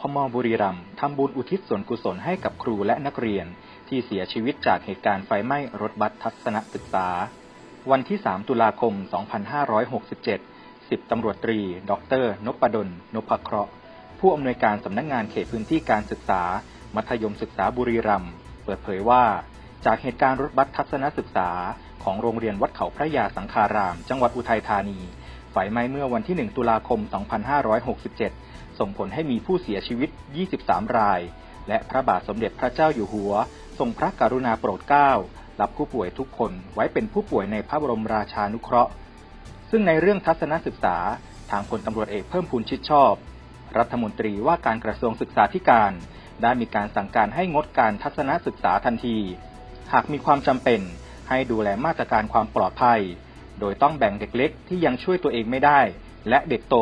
พมบุรีรัมย์ทำบุญอุทิศส่วนกุศลให้กับครูและนักเรียน ที่เสียชีวิตจากเหตุการณ์ไฟไหม้รถบัสทัศนศึกษา วันที่ 3 ตุลาคม 2567 10ตำรวจตรี ดร นพดล นพเคราะห์ ผู้อำนวยการสำนักงานเขตพื้นที่การศึกษา มัธยมศึกษาบุรีรัมย์ เปิดเผยว่า จากเหตุการณ์รถบัสทัศนศึกษา ของโรงเรียนวัดเขาพระยาสังคาราม จังหวัดอุทัยธานี ไฟไหม้เมื่อวันที่ 1 ตุลาคม 2567 ส่งผลให้มีผู้เสียชีวิต 23 ราย และพระบาทสมเด็จพระเจ้าอยู่หัว ทรงพระกรุณาโปรดเกล้ารับผู้ป่วยทุกคนไว้เป็นผู้ป่วยในพระบรมราชานุเคราะห์ ซึ่งในเรื่องทัศนศึกษาทางพลตำรวจเอกเพิ่มพูนชิดชอบ รัฐมนตรีว่าการกระทรวงศึกษาธิการ ได้มีการสั่งการให้งดการทัศนศึกษาทันที หากมีความจำเป็นให้ดูแลมาตรการความปลอดภัย โดยต้องแบ่งเด็กเล็กที่ยังช่วยตัวเองไม่ได้ และเด็กโต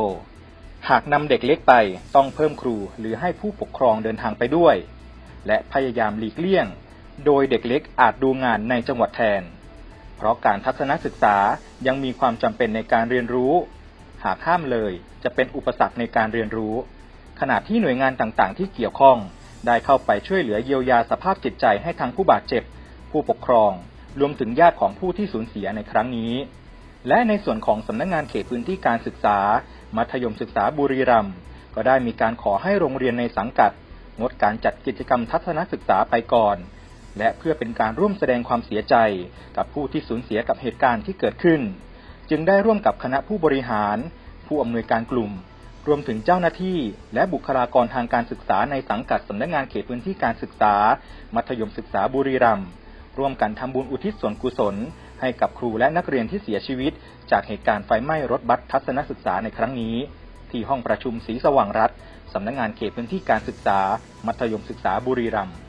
หากนำเด็กเล็กไปต้องเพิ่มครูหรือให้ผู้ปกครองเดินทางไปด้วย และพยายามหลีกเลี่ยง โดยเด็กเล็กอาจดูงานในจังหวัดแทน เพราะการทัศนศึกษายังมีความจำเป็นในการเรียนรู้ หากห้ามเลยจะเป็นอุปสรรคในการเรียนรู้ ขณะที่หน่วยงานต่างๆ ที่เกี่ยวข้อง ได้เข้าไปช่วยเหลือเยียวยาสภาพจิตใจให้ทั้งผู้บาดเจ็บ ผู้ปกครอง รวมถึงญาติของผู้ที่สูญเสียในครั้งนี้ และในส่วนของสำนักงงานเขตพื้นที่การศึกษา มัธยมศึกษาบุรีรัมย์ก็ได้มีการขอให้โรงเรียนในสังกัด งดการจัดกิจกรรมทัศนศึกษาไปก่อน และเพื่อเป็นการร่วมแสดงความเสียใจกับผู้ที่สูญเสียกับเหตุการณ์ที่เกิดขึ้น จึงได้ร่วมกับคณะผู้บริหาร ผู้อำนวยการกลุ่ม รวมถึงเจ้าหน้าที่ และบุคลากรทางการศึกษาในสังกัดสำนักงานเขตพื้นที่การศึกษา มัธยมศึกษาบุรีรัมย์ร่วมกันทำบุญอุทิศส่วนกุศล ให้กับครูและนักเรียนที่เสียชีวิต จากเหตุการณ์ไฟไหม้รถบัสทัศนศึกษาในครั้งนี้ ที่ห้องประชุมสีสว่างรัฐสำนักงานเขตพื้นที่การศึกษา มัธยมศึกษาบุรีรัมย์